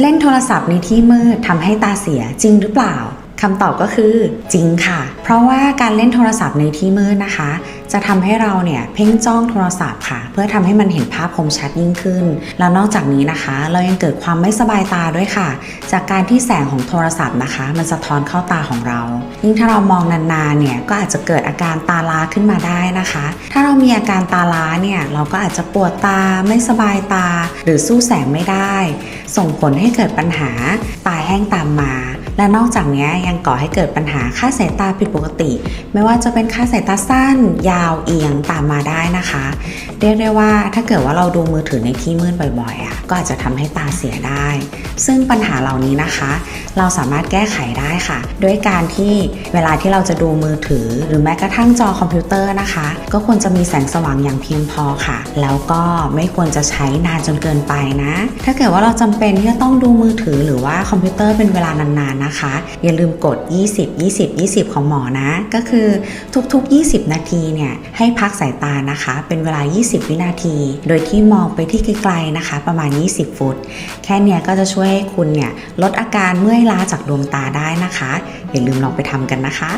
เล่นโทรศัพท์ในที่มืดทำให้ตาเสียจริงหรือเปล่า คำตอบก็คือจริงค่ะ เพราะว่าการเล่นโทรศัพท์ในที่มืดนะคะ จะทำให้เราเนี่ยเพ่งจ้องโทรศัพท์ค่ะ เพื่อทำให้มันเห็นภาพคมชัดยิ่งขึ้น แล้วนอกจากนี้นะคะ เรายังเกิดความไม่สบายตาด้วยค่ะ จากการที่แสงของโทรศัพท์นะคะ มันสะท้อนเข้าตาของเรา ยิ่งถ้าเรามองนานๆเนี่ยก็อาจจะเกิดอาการตาล้าขึ้นมาได้นะคะ ถ้าเรามีอาการตาล้าเนี่ยเราก็อาจจะปวดตาไม่สบายตา หรือสู้แสงไม่ได้ ส่งผลให้เกิดปัญหาตาแห้งตามมา และนอกจากนี้ยังก่อให้เกิดปัญหาค่าสายตาผิดปกติ ไม่ว่าจะเป็นค่าสายตาสั้น ยาวเอียงตามมาได้นะคะ เรียกได้ว่าถ้าเกิดว่าเราดูมือถือในที่มืดบ่อยๆอะก็อาจจะทำให้ตาเสียได้ ซึ่งปัญหาเหล่านี้นะคะ เราสามารถแก้ไขได้ค่ะ ด้วยการที่เวลาที่เราจะดูมือถือ หรือแม้กระทั่งจอคอมพิวเตอร์นะคะ ก็ควรจะมีแสงสว่างอย่างเพียงพอค่ะ แล้วก็ไม่ควรจะใช้นานจนเกินไปนะ ถ้าเกิดว่าเราจำเป็นที่จะต้องดูมือถือหรือว่าคอมพิวเตอร์เป็นเวลานานๆนะคะ อย่าลืมกด 20 20 20 ของหมอนะ ก็คือทุกๆ 20 นาทีเนี่ยให้พักสายตานะคะ เป็นเวลา 20 วินาที โดยที่มองไปที่ไกลๆนะคะ ประมาณ 20 ฟุต แค่เนี้ยก็จะช่วยให้คุณเนี่ยลดอาการเมื่อยล้าจากดวงตาได้นะคะ อย่าลืมลองไปทำกันนะคะ